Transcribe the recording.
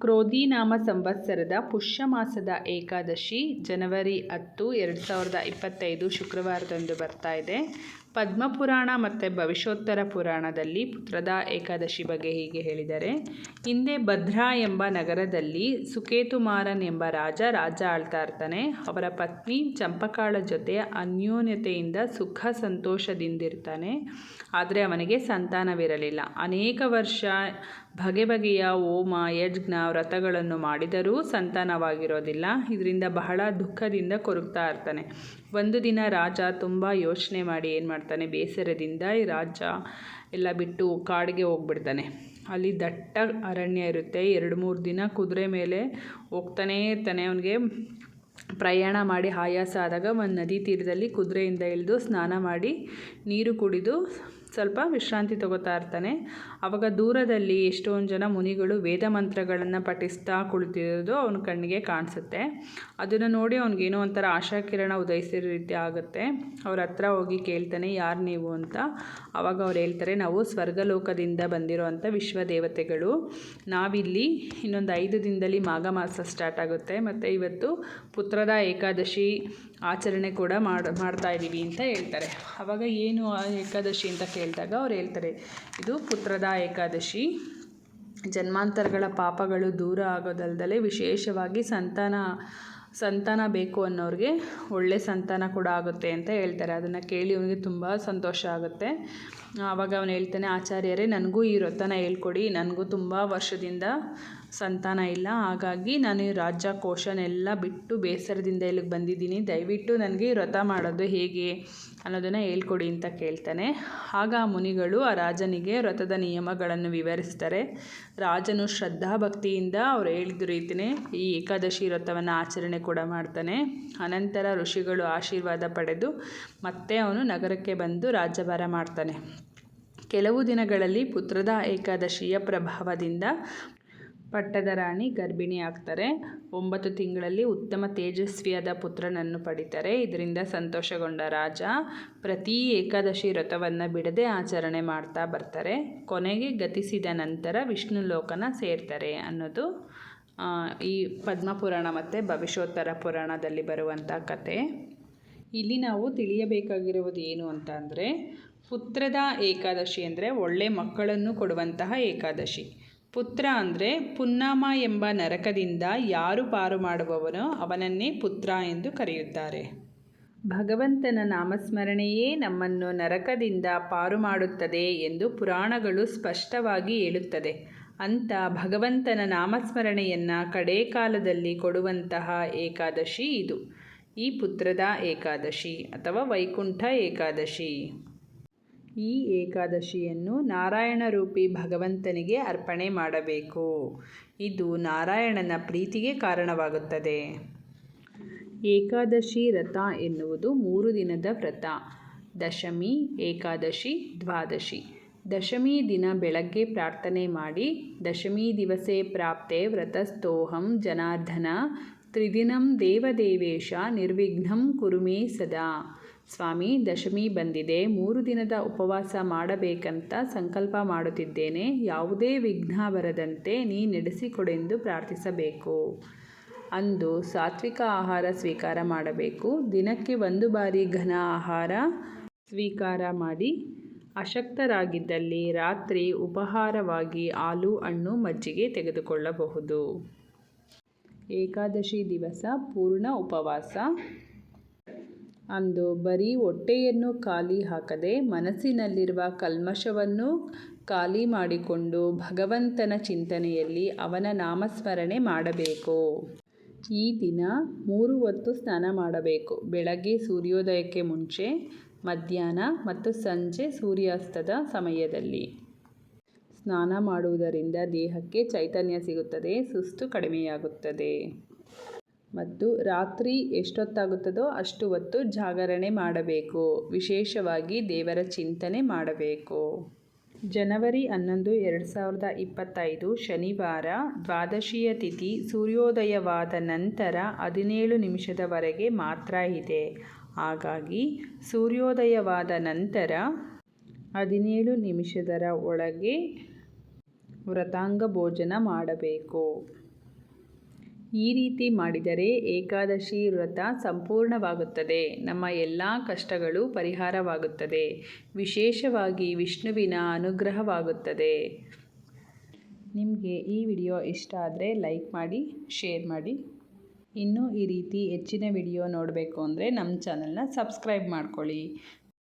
ಕ್ರೋಧಿ ನಾಮ ಸಂವತ್ಸರದ ಪುಷ್ಯ ಮಾಸದ ಏಕಾದಶಿ ಜನವರಿ ಹತ್ತು, ಎರಡು ಸಾವಿರದ ಇಪ್ಪತ್ತೈದು ಶುಕ್ರವಾರದಂದು ಬರ್ತಾ ಇದೆ. ಪದ್ಮಪುರಾಣ ಮತ್ತು ಭವಿಷ್ಯೋತ್ತರ ಪುರಾಣದಲ್ಲಿ ಪುತ್ರದ ಏಕಾದಶಿ ಬಗ್ಗೆ ಹೀಗೆ ಹೇಳಿದ್ದಾರೆ ಹಿಂದೆ ಭದ್ರಾ ಎಂಬ ನಗರದಲ್ಲಿ ಸುಕೇತುಮಾರನ್ ಎಂಬ ರಾಜ ರಾಜ ಆಳ್ತಾ ಇರ್ತಾನೆ ಅವರ ಪತ್ನಿ ಚಂಪಕಾಳ ಜೊತೆ ಅನ್ಯೋನ್ಯತೆಯಿಂದ ಸುಖ ಸಂತೋಷದಿಂದಿರ್ತಾನೆ. ಆದರೆ ಅವನಿಗೆ ಸಂತಾನವಿರಲಿಲ್ಲ. ಅನೇಕ ವರ್ಷ ಬಗೆ ಬಗೆಯ ಹೋಮ, ಯಜ್ಞ, ವ್ರತಗಳನ್ನು ಮಾಡಿದರೂ ಸಂತಾನವಾಗಿರೋದಿಲ್ಲ. ಇದರಿಂದ ಬಹಳ ದುಃಖದಿಂದ ಕೊರಗ್ತಾ ಇರ್ತಾನೆ. ಒಂದು ದಿನ ರಾಜ ತುಂಬ ಯೋಚನೆ ಮಾಡಿ ಏನು ಮಾಡ್ತಾನೆ? ಬೇಸರದಿಂದ ಈ ರಾಜ ಎಲ್ಲ ಬಿಟ್ಟು ಕಾಡಿಗೆ ಹೋಗ್ಬಿಡ್ತಾನೆ. ಅಲ್ಲಿ ದಟ್ಟ ಅರಣ್ಯ ಇರುತ್ತೆ. ಎರಡು ಮೂರು ದಿನ ಕುದುರೆ ಮೇಲೆ ಹೋಗ್ತಾನೇ ಇರ್ತಾನೆ ಅವನಿಗೆ. ಪ್ರಯಾಣ ಮಾಡಿ ಆಯಾಸ ಆದಾಗ ಒಂದು ನದಿ ತೀರದಲ್ಲಿ ಕುದುರೆಯಿಂದ ಇಳಿದು ಸ್ನಾನ ಮಾಡಿ ನೀರು ಕುಡಿದು ಸ್ವಲ್ಪ ವಿಶ್ರಾಂತಿ ತಗೋತಾ ಇರ್ತಾನೆ. ಆವಾಗ ದೂರದಲ್ಲಿ ಎಷ್ಟೊಂದು ಜನ ಮುನಿಗಳು ವೇದ ಮಂತ್ರಗಳನ್ನು ಪಠಿಸ್ತಾ ಕುಳಿತಿರೋದು ಅವನ ಕಣ್ಣಿಗೆ ಕಾಣಿಸುತ್ತೆ. ಅದನ್ನು ನೋಡಿ ಅವ್ನಿಗೇನೋ ಒಂಥರ ಆಶಾಕಿರಣ ಉದಯಿಸಿರೋ ರೀತಿ ಆಗುತ್ತೆ. ಅವ್ರ ಹತ್ರ ಹೋಗಿ ಕೇಳ್ತಾನೆ, ಯಾರು ನೀವು? ಅಂತ. ಆವಾಗ ಅವ್ರು ಹೇಳ್ತಾರೆ, ನಾವು ಸ್ವರ್ಗಲೋಕದಿಂದ ವಿಶ್ವ ದೇವತೆಗಳು ನಾವಿಲ್ಲಿ ಇನ್ನೊಂದು ಐದು ದಿನದಲ್ಲಿ ಮಾಘ ಮಾಸ ಸ್ಟಾರ್ಟ್ ಆಗುತ್ತೆ. ಮತ್ತು ಇವತ್ತು ಪುತ್ರದ ಏಕಾದಶಿ ಆಚರಣೆ ಕೂಡ ಮಾಡಿ, ಮಾಡ್ತಾ ಇದ್ದೀವಿ ಅಂತ ಹೇಳ್ತಾರೆ. ಆವಾಗ ಏನು ಆ ಏಕಾದಶಿ ಅಂತ ಕೇಳಿದಾಗ ಅವ್ರು ಹೇಳ್ತಾರೆ, ಇದು ಪುತ್ರದ ಏಕಾದಶಿ. ಜನ್ಮಾಂತರಗಳ ಪಾಪಗಳು ದೂರ ಆಗೋದಲ್ದಲೆ ವಿಶೇಷವಾಗಿ ಸಂತಾನ ಸಂತಾನ ಬೇಕು ಅನ್ನೋರಿಗೆ ಒಳ್ಳೆ ಸಂತಾನ ಕೂಡ ಆಗುತ್ತೆ ಅಂತ ಹೇಳ್ತಾರೆ. ಅದನ್ನು ಕೇಳಿ ಅವನಿಗೆ ತುಂಬ ಸಂತೋಷ ಆಗುತ್ತೆ. ಆವಾಗ ಅವನು ಹೇಳ್ತಾನೆ, ಆಚಾರ್ಯರೇ, ನನಗೂ ಈ ವ್ರತನ ಹೇಳ್ಕೊಡಿ. ನನಗೂ ತುಂಬ ವರ್ಷದಿಂದ ಸಂತಾನ ಇಲ್ಲ. ಹಾಗಾಗಿ ನಾನು ಈ ರಾಜ್ಯ ಕೋಶನೆಲ್ಲ ಬಿಟ್ಟು ಬೇಸರದಿಂದ ಇಲ್ಲಿಗೆ ಬಂದಿದ್ದೀನಿ? ದಯವಿಟ್ಟು ನನಗೆ ವ್ರತ ಮಾಡೋದು ಹೇಗೆ ಅನ್ನೋದನ್ನು ಹೇಳ್ಕೊಡಿ ಅಂತ ಕೇಳ್ತಾನೆ. ಆಗ ಆ ಮುನಿಗಳು ಆ ರಾಜನಿಗೆ ವ್ರತದ ನಿಯಮಗಳನ್ನು ವಿವರಿಸ್ತಾರೆ. ರಾಜನು ಶ್ರದ್ಧಾಭಕ್ತಿಯಿಂದ ಅವ್ರು ಹೇಳಿದ ರೀತಿಯೇ ಈ ಏಕಾದಶಿ ವ್ರತವನ್ನು ಆಚರಣೆ ಕೂಡ ಮಾಡ್ತಾನೆ. ಅನಂತರ ಋಷಿಗಳು ಆಶೀರ್ವಾದ ಪಡೆದು ಮತ್ತೆ ಅವನು ನಗರಕ್ಕೆ ಬಂದು ರಾಜ್ಯಭಾರ ಮಾಡ್ತಾನೆ. ಕೆಲವು ದಿನಗಳಲ್ಲಿ ಪುತ್ರದ ಏಕಾದಶಿಯ ಪ್ರಭಾವದಿಂದ ಪಟ್ಟದ ರಾಣಿ ಗರ್ಭಿಣಿ ಆಗ್ತಾರೆ ಒಂಬತ್ತು ತಿಂಗಳಲ್ಲಿ ಉತ್ತಮ ತೇಜಸ್ವಿಯಾದ ಪುತ್ರನನ್ನು ಪಡಿತಾರೆ. ಇದರಿಂದ ಸಂತೋಷಗೊಂಡ ರಾಜ ಪ್ರತಿ ಏಕಾದಶಿ ವ್ರತವನ್ನು ಬಿಡದೆ ಆಚರಣೆ ಮಾಡ್ತಾ ಬರ್ತಾರೆ. ಕೊನೆಗೆ ಗತಿಸಿದ ನಂತರ ವಿಷ್ಣು ಲೋಕನ ಸೇರ್ತಾರೆ ಅನ್ನೋದು ಈ ಪದ್ಮಪುರಾಣ ಮತ್ತು ಭವಿಷ್ಯೋತ್ತರ ಪುರಾಣದಲ್ಲಿ ಬರುವಂಥ ಕತೆ. ಇಲ್ಲಿ ನಾವು ತಿಳಿಯಬೇಕಾಗಿರುವುದು ಏನು ಅಂತ ಅಂದರೆ, ಪುತ್ರದ ಏಕಾದಶಿ ಅಂದರೆ ಒಳ್ಳೆ ಮಕ್ಕಳನ್ನು ಕೊಡುವಂತಹ ಏಕಾದಶಿ. ಪುತ್ರ ಅಂದರೆ ಪುನ್ನಾಮ ಎಂಬ ನರಕದಿಂದ ಯಾರು ಪಾರು ಮಾಡುವವನೋ ಅವನನ್ನೇ ಪುತ್ರ ಎಂದು ಕರೆಯುತ್ತಾರೆ. ಭಗವಂತನ ನಾಮಸ್ಮರಣೆಯೇ ನಮ್ಮನ್ನು ನರಕದಿಂದ ಪಾರು ಮಾಡುತ್ತದೆ ಎಂದು ಪುರಾಣಗಳು ಸ್ಪಷ್ಟವಾಗಿ ಹೇಳುತ್ತದೆ. ಅಂತ ಭಗವಂತನ ನಾಮಸ್ಮರಣೆಯನ್ನು ಕಡೇ ಕಾಲದಲ್ಲಿ ಕೊಡುವಂತಹ ಏಕಾದಶಿ ಇದು. ಈ ಪುತ್ರದ ಏಕಾದಶಿ ಅಥವಾ ವೈಕುಂಠ ಏಕಾದಶಿ. ಈ ಏಕಾದಶಿಯನ್ನು ನಾರಾಯಣ ರೂಪಿ ಭಗವಂತನಿಗೆ ಅರ್ಪಣೆ ಮಾಡಬೇಕು. ಇದು ನಾರಾಯಣನ ಪ್ರೀತಿಗೆ ಕಾರಣವಾಗುತ್ತದೆ. ಏಕಾದಶಿ ವ್ರತ ಎನ್ನುವುದು ಮೂರು ದಿನದ ವ್ರತ. ದಶಮಿ, ಏಕಾದಶಿ, ದ್ವಾದಶಿ. ದಶಮಿ ದಿನ ಬೆಳಗ್ಗೆ ಪ್ರಾರ್ಥನೆ ಮಾಡಿ, ದಶಮಿ ದಿವಸೆ ಪ್ರಾಪ್ತೆ ವ್ರತಸ್ತೋಹಂ ಜನಾರ್ದನ, ತ್ರಿದಿನಂ ದೇವದೇವೇಶ ನಿರ್ವಿಘ್ನಂ ಕುರುಮೇ ಸದಾ. ಸ್ವಾಮಿ, ದಶಮಿ ಬಂದಿದೆ. ಮೂರು ದಿನದ ಉಪವಾಸ ಮಾಡಬೇಕಂತ ಸಂಕಲ್ಪ ಮಾಡುತ್ತಿದ್ದೇನೆ. ಯಾವುದೇ ವಿಘ್ನ ಬರದಂತೆ ನೀ ನಡೆಸಿಕೊಡೆಂದು ಪ್ರಾರ್ಥಿಸಬೇಕು. ಅಂದು ಸಾತ್ವಿಕ ಆಹಾರ ಸ್ವೀಕಾರ ಮಾಡಬೇಕು. ದಿನಕ್ಕೆ ಒಂದು ಬಾರಿ ಘನ ಆಹಾರ ಸ್ವೀಕಾರ ಮಾಡಿ ಅಶಕ್ತರಾಗಿದ್ದಲ್ಲಿ ರಾತ್ರಿ ಉಪಹಾರವಾಗಿ ಆಲೂ ಹಣ್ಣು ಮಜ್ಜಿಗೆ ತೆಗೆದುಕೊಳ್ಳಬಹುದು. ಏಕಾದಶಿ ದಿವಸ ಪೂರ್ಣ ಉಪವಾಸ. ಅಂದು ಬರೀ ಹೊಟ್ಟೆಯನ್ನು ಖಾಲಿ ಹಾಕದೆ ಮನಸ್ಸಿನಲ್ಲಿರುವ ಕಲ್ಮಶವನ್ನು ಖಾಲಿ ಮಾಡಿಕೊಂಡು ಭಗವಂತನ ಚಿಂತನೆಯಲ್ಲಿ ಅವನ ನಾಮಸ್ಮರಣೆ ಮಾಡಬೇಕು. ಈ ದಿನ ಮೂರು ಹೊತ್ತು ಸ್ನಾನ ಮಾಡಬೇಕು. ಬೆಳಗ್ಗೆ ಸೂರ್ಯೋದಯಕ್ಕೆ ಮುಂಚೆ, ಮಧ್ಯಾಹ್ನ ಮತ್ತು ಸಂಜೆ ಸೂರ್ಯಾಸ್ತದ ಸಮಯದಲ್ಲಿ. ಸ್ನಾನ ಮಾಡುವುದರಿಂದ ದೇಹಕ್ಕೆ ಚೈತನ್ಯ ಸಿಗುತ್ತದೆ, ಸುಸ್ತು ಕಡಿಮೆಯಾಗುತ್ತದೆ. ಮತ್ತು ರಾತ್ರಿ ಎಷ್ಟೊತ್ತಾಗುತ್ತದೋ ಅಷ್ಟು ಹೊತ್ತು ಜಾಗರಣೆ ಮಾಡಬೇಕು. ವಿಶೇಷವಾಗಿ ದೇವರ ಚಿಂತನೆ ಮಾಡಬೇಕು. ಜನವರಿ ಹನ್ನೊಂದು, ಎರಡು ಸಾವಿರದ ಇಪ್ಪತ್ತೈದು, ಶನಿವಾರ, ದ್ವಾದಶಿಯ ತಿಥಿ, ಸೂರ್ಯೋದಯವಾದ ನಂತರ ಹದಿನೇಳು ನಿಮಿಷದವರೆಗೆ ಮಾತ್ರ ಇದೆ. ಹಾಗಾಗಿ ಸೂರ್ಯೋದಯವಾದ ನಂತರ ಹದಿನೇಳು ನಿಮಿಷದರ ಒಳಗೆ ವ್ರತಾಂಗ ಭೋಜನ ಮಾಡಬೇಕು. ಈ ರೀತಿ ಮಾಡಿದರೆ ಏಕಾದಶಿ ವ್ರತ ಸಂಪೂರ್ಣವಾಗುತ್ತದೆ. ನಮ್ಮ ಎಲ್ಲ ಕಷ್ಟಗಳು ಪರಿಹಾರವಾಗುತ್ತದೆ. ವಿಶೇಷವಾಗಿ ವಿಷ್ಣುವಿನ ಅನುಗ್ರಹವಾಗುತ್ತದೆ. ನಿಮಗೆ ಈ ವಿಡಿಯೋ ಇಷ್ಟ ಆದರೆ ಲೈಕ್ ಮಾಡಿ, ಶೇರ್ ಮಾಡಿ. ಇನ್ನೂ ಈ ರೀತಿ ಹೆಚ್ಚಿನ ವಿಡಿಯೋ ನೋಡಬೇಕು ಅಂದರೆ ನಮ್ಮ ಚಾನಲ್ನ ಸಬ್ಸ್ಕ್ರೈಬ್ ಮಾಡ್ಕೊಳ್ಳಿ.